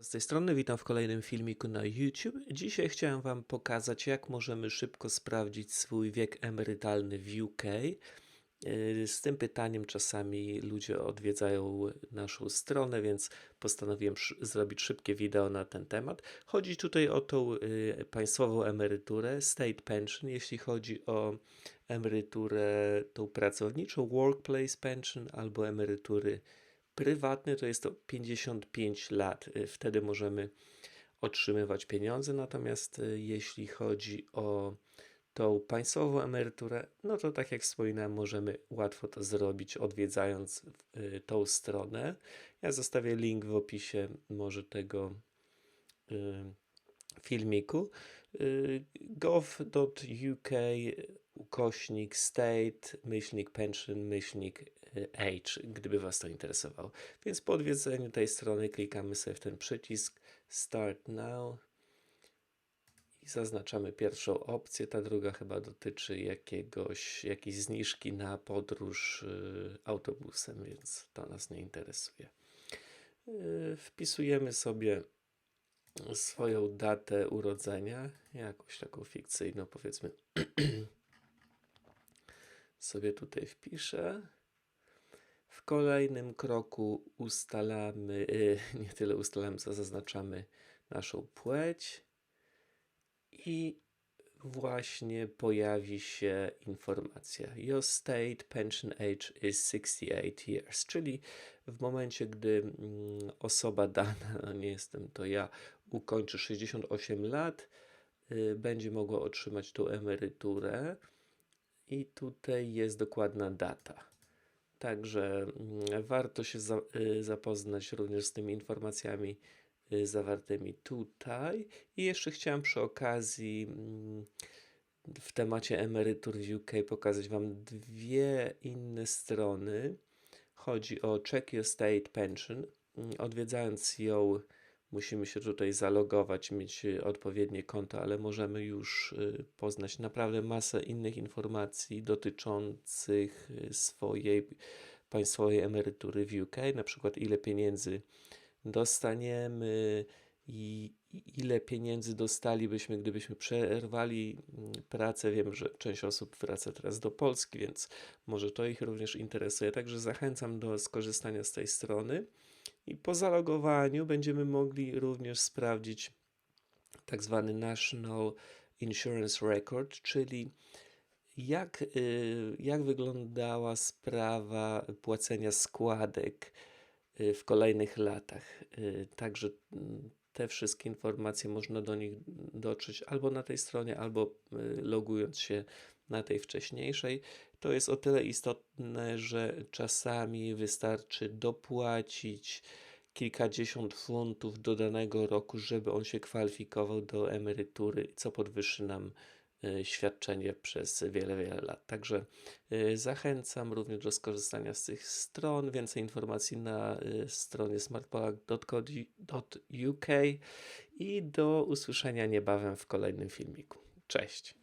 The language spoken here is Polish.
Z tej strony witam w kolejnym filmiku na YouTube. Dzisiaj chciałem Wam pokazać, jak możemy szybko sprawdzić swój wiek emerytalny w UK. Yy, Z tym pytaniem czasami ludzie odwiedzają naszą stronę, więc postanowiłem zrobić szybkie wideo na ten temat. Chodzi tutaj o tą yy, państwową emeryturę, state pension, jeśli chodzi o emeryturę tą pracowniczą, workplace pension albo emerytury prywatne, to jest to 55 lat. Y, Wtedy możemy otrzymywać pieniądze, natomiast y, jeśli chodzi o tą państwową emeryturę, no to tak jak wspominałem, możemy łatwo to zrobić odwiedzając y, tą stronę. Ja zostawię link w opisie może tego filmiku. Gov.uk ukośnik state, myślnik pension, myślnik age, gdyby Was to interesowało. Więc po odwiedzeniu tej strony klikamy sobie w ten przycisk Start Now i zaznaczamy pierwszą opcję. Ta druga chyba dotyczy jakiegoś, jakiejś zniżki na podróż y, autobusem, więc to nas nie interesuje. Y, Wpisujemy sobie swoją datę urodzenia, jakąś taką fikcyjną, powiedzmy, sobie tutaj wpiszę. Kolejnym kroku ustalamy, y, nie tyle ustalamy, co zaznaczamy naszą płeć i właśnie pojawi się informacja Your state pension age is 68 years, czyli w momencie, gdy mm, osoba dana, a nie jestem to ja, ukończy 68 lat, y, będzie mogła otrzymać tą emeryturę i tutaj jest dokładna data. Także mm, warto się za, y, zapoznać również z tymi informacjami y, zawartymi tutaj. I jeszcze chciałem przy okazji mm, w temacie emerytur w UK pokazać Wam dwie inne strony. Chodzi o Check Your State Pension. Mm, Odwiedzając ją, musimy się tutaj zalogować, mieć y, odpowiednie konto, ale możemy już y, poznać naprawdę masę innych informacji dotyczących y, swojej państwowej emerytury w UK, na przykład ile pieniędzy dostaniemy i ile pieniędzy dostalibyśmy, gdybyśmy przerwali mm, pracę. Wiem, że część osób wraca teraz do Polski, więc może to ich również interesuje. Także zachęcam do skorzystania z tej strony. I po zalogowaniu będziemy mogli również sprawdzić tak zwany National Insurance Record, czyli jak, y, jak wyglądała sprawa płacenia składek y, w kolejnych latach. Y, Także mm, te wszystkie informacje można do nich dotrzeć albo na tej stronie, albo logując się na tej wcześniejszej. To jest o tyle istotne, że czasami wystarczy dopłacić kilkadziesiąt funtów do danego roku, żeby on się kwalifikował do emerytury, co podwyższy nam y, świadczenie przez wiele, wiele lat. Także y, zachęcam również do skorzystania z tych stron. Więcej informacji na y, stronie smartpolak.uk i do usłyszenia niebawem w kolejnym filmiku. Cześć!